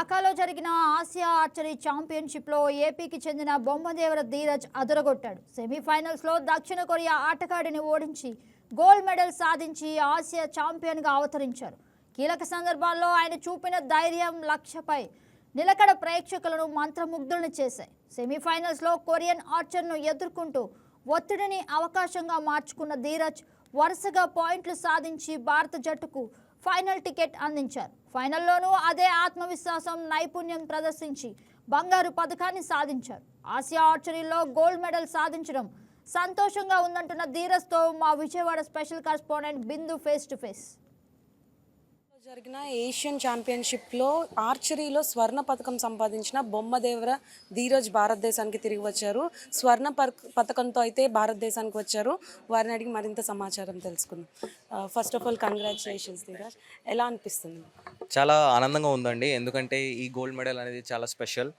ఢాకాలో జరిగిన Asia archery ఛాంపియన్షిప్లో ఏపీకి చెందిన బొమ్మదేవర ధీరజ్ అదరగొట్టాడు. సెమీఫైనల్స్లో దక్షిణ కొరియా ఆటగాడిని ఓడించి గోల్డ్ మెడల్ సాధించి ఆసియా ఛాంపియన్గా అవతరించారు. కీలక సందర్భాల్లో ఆయన చూపిన ధైర్యం లక్ష్యపై నిలకడ ప్రేక్షకులను మంత్రముగ్ధులను చేశాయి. సెమీఫైనల్స్లో కొరియన్ ఆర్చర్ను ఎదుర్కొంటూ ఒత్తిడిని అవకాశంగా మార్చుకున్న ధీరజ్ వరుసగా పాయింట్లు సాధించి భారత జట్టుకు ఫైనల్ టికెట్ అందించారు. ఫైనల్లోనూ అదే ఆత్మవిశ్వాసం నైపుణ్యం ప్రదర్శించి బంగారు పథకాన్ని సాధించారు. ఆసియా ఆర్చరీలో గోల్డ్ మెడల్ సాధించడం సంతోషంగా ఉందంటున్న ధీరస్తో మా Vijayawada special correspondent Bindu face to face. జరిగిన ఏషియన్ ఛాంపియన్షిప్లో ఆర్చరీలో స్వర్ణ పథకం సంపాదించిన బొమ్మదేవర ధీరజ్ భారతదేశానికి తిరిగి వచ్చారు. స్వర్ణ పథకంతో అయితే భారతదేశానికి వచ్చారు. వారిని అడిగి మరింత సమాచారం తెలుసుకుందాం. First of all congratulations Dheeraj. ఎలా అనిపిస్తుంది? చాలా ఆనందంగా ఉందండి. ఎందుకంటే ఈ గోల్డ్ మెడల్ అనేది చాలా స్పెషల్.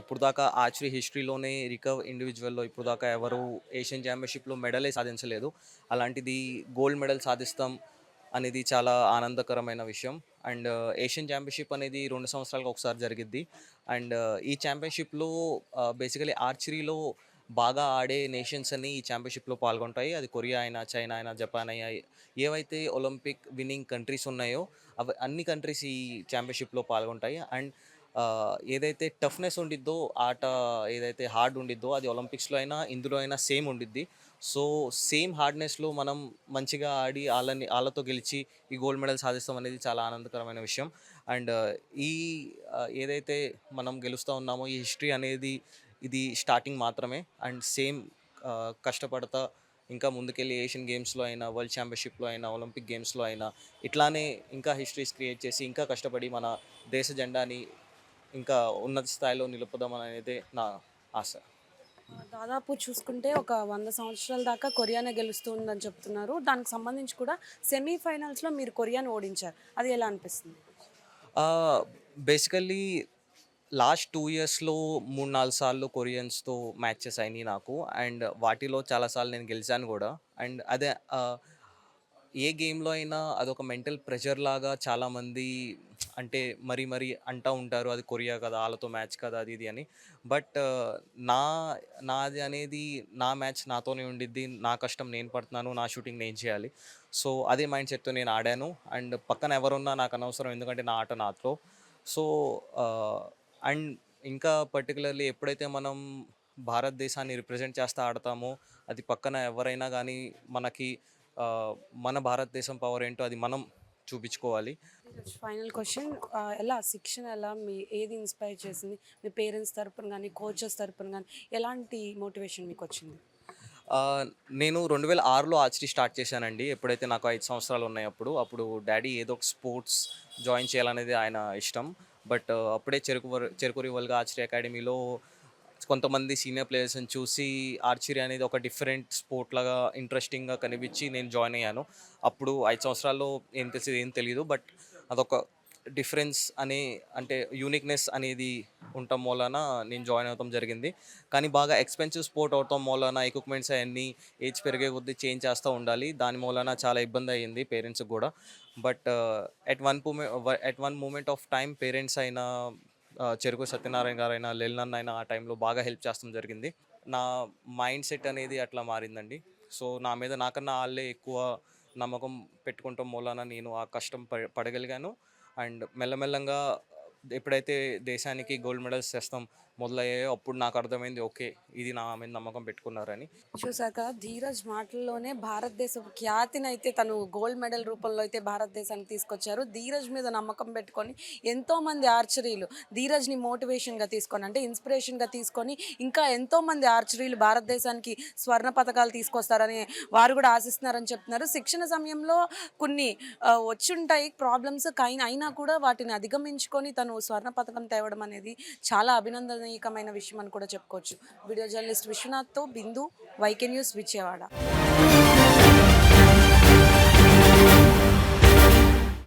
ఇప్పుడు దాకా ఆర్చరీ హిస్టరీలోనే రికవ్ ఇండివిజువల్లో ఇప్పుడు దాకా ఎవరు ఏషియన్ ఛాంపియన్షిప్లో మెడలే సాధించలేదు. అలాంటిది గోల్డ్ మెడల్ సాధిస్తాం. అనేది చాలా ఆనందకరమైన విషయం. అండ్ uh, ఏషియన్ ఛాంపియన్షిప్ అనేది రెండు సంవత్సరాలకు ఒకసారి జరిగిద్ది. అండ్ uh, ఈ ఛాంపియన్షిప్లో బేసికలీ ఆర్చరీలో బాగా ఆడే నేషన్స్ అన్ని ఈ ఛాంపియన్షిప్లో పాల్గొంటాయి. అది కొరియా అయినా చైనా అయినా జపాన్ అయినా ఏవైతే ఒలింపిక్ విన్నింగ్ కంట్రీస్ ఉన్నాయో అవి అన్ని కంట్రీస్ ఈ ఛాంపియన్షిప్లో పాల్గొంటాయి. అండ్ ఏదైతే టఫ్నెస్ ఉండిద్దో ఆట ఏదైతే హార్డ్ ఉండిద్దో అది ఒలింపిక్స్లో అయినా ఇందులో అయినా సేమ్ ఉండిద్ది. సో సేమ్ హార్డ్నెస్లో మనం మంచిగా ఆడి వాళ్ళని వాళ్ళతో గెలిచి ఈ గోల్డ్ మెడల్ సాధిస్తాం అనేది చాలా ఆనందకరమైన విషయం. అండ్ ఈ ఏదైతే మనం గెలుస్తూ ఉన్నామో ఈ హిస్టరీ అనేది ఇది స్టార్టింగ్ మాత్రమే. అండ్ సేమ్ కష్టపడతా ఇంకా ముందుకెళ్ళి ఏషియన్ గేమ్స్లో అయినా వరల్డ్ ఛాంపియన్షిప్లో అయినా ఒలింపిక్ గేమ్స్లో అయినా ఇట్లానే ఇంకా హిస్టరీస్ క్రియేట్ చేసి ఇంకా కష్టపడి మన దేశ జెండాని ఇంకా ఉన్నత స్థాయిలో నిలుపుదామని అనేది నా ఆశ. దాదాపు చూసుకుంటే ఒక వంద సంవత్సరాల దాకా కొరియానే గెలుస్తుందని చెప్తున్నారు. దానికి సంబంధించి కూడా సెమీఫైనల్స్లో మీరు కొరియాని ఓడించారు. అది ఎలా అనిపిస్తుంది? బేసికల్లీ లాస్ట్ టూ ఇయర్స్లో మూడు నాలుగు సార్లు కొరియన్స్తో మ్యాచెస్ అయినాయి నాకు. అండ్ వాటిలో చాలాసార్లు నేను గెలిచాను కూడా. అండ్ అదే ఏ గేమ్లో అయినా అదొక మెంటల్ ప్రెషర్ లాగా చాలామంది అంటే మరి మరి అంటూ ఉంటారు అది కొరియా కదా వాళ్ళతో మ్యాచ్ కదా అది ఇది అని. బట్ నా నాది అనేది నా మ్యాచ్ నాతోనే ఉండిద్ది నా కష్టం నేను పడుతున్నాను నా షూటింగ్ నేను చేయాలి. సో అదే మైండ్ సెట్తో నేను ఆడాను. అండ్ పక్కన ఎవరున్నా నాకు అనవసరం ఎందుకంటే నా ఆట నాతో. సో అండ్ ఇంకా పర్టికులర్లీ ఎప్పుడైతే మనం భారతదేశాన్ని రిప్రజెంట్ చేస్తూ ఆడతామో అది పక్కన ఎవరైనా కానీ మనకి మన భారతదేశం పవర్ ఏంటో అది మనం చూపించుకోవాలి. ఫైనల్ క్వశ్చన్ ఎలా శిక్షణ ఎలా మీ ఏది ఇన్స్పైర్ చేసింది మీ పేరెంట్స్ తరపున కానీ కోచెస్ తరపున కానీ ఎలాంటి మోటివేషన్ మీకు వచ్చింది? నేను రెండు వేల ఆరులో ఆర్చరీ స్టార్ట్ చేశానండి. ఎప్పుడైతే నాకు ఐదు సంవత్సరాలు ఉన్నాయి అప్పుడు అప్పుడు డాడీ ఏదో ఒక స్పోర్ట్స్ జాయిన్ చేయాలనేది ఆయన ఇష్టం. బట్ అప్పుడే చెరుకు చెరుకు రివల్గా ఆర్చరీ అకాడమీలో కొంతమంది సీనియర్ ప్లేయర్స్ని చూసి ఆర్చరీ అనేది ఒక డిఫరెంట్ స్పోర్ట్ లాగా ఇంట్రెస్టింగ్గా కనిపించి నేను జాయిన్ అయ్యాను. అప్పుడు ఐదు సంవత్సరాల్లో ఏం తెలిసేది ఏం తెలియదు బట్ అదొక డిఫరెన్స్ అనే అంటే యూనిక్నెస్ అనేది ఉండటం వలన నేను జాయిన్ అవటం జరిగింది. కానీ బాగా ఎక్స్పెన్సివ్ స్పోర్ట్ అవటం వలన ఎక్విప్మెంట్స్ అవన్నీ ఏజ్ పెరిగే కొద్దీ చేంజ్ చేస్తూ ఉండాలి. దాని మూలన చాలా ఇబ్బంది అయ్యింది పేరెంట్స్కి కూడా. But at one at one moment of time parents అయినా చెరుకు సత్యనారాయణ గారైనా లెల్నన్ అయినా ఆ టైంలో బాగా హెల్ప్ చేస్తాం జరిగింది. నా మైండ్ సెట్ అనేది అట్లా మారిందండి. సో నా మీద నాకన్నా వాళ్ళే ఎక్కువ నమ్మకం పెట్టుకుంటాం మూలాన నేను ఆ కష్టం పడగలిగాను. అండ్ మెల్లమెల్లంగా ఎప్పుడైతే దేశానికి గోల్డ్ మెడల్స్ తెస్తాం మొదలయ్యాయో అప్పుడు నాకు అర్థమైంది ఓకే ఇది నా మీద నమ్మకం పెట్టుకున్నారని. చూసాక ధీరజ్ మాటల్లోనే భారతదేశ ఖ్యాతిని అయితే తను గోల్డ్ మెడల్ రూపంలో అయితే భారతదేశానికి తీసుకొచ్చారు. ధీరజ్ మీద నమ్మకం పెట్టుకొని ఎంతో మంది ఆర్చరీలు ధీరజ్ని మోటివేషన్గా తీసుకొని అంటే ఇన్స్పిరేషన్గా తీసుకొని ఇంకా ఎంతో మంది ఆర్చరీలు భారతదేశానికి స్వర్ణ పథకాలు తీసుకొస్తారని వారు కూడా ఆశిస్తున్నారని చెప్తున్నారు. శిక్షణ సమయంలో కొన్ని వచ్చుంటాయి ప్రాబ్లమ్స్ కైన అయినా కూడా వాటిని అధిగమించుకొని తను స్వర్ణ పథకం తేవడం అనేది చాలా అభినందన అభినందనీయకమైన విషయం అని కూడా చెప్పుకోవచ్చు. వీడియో జర్నలిస్ట్ విశ్వనాథ్తో బిందు వైకే న్యూస్ విజయవాడ.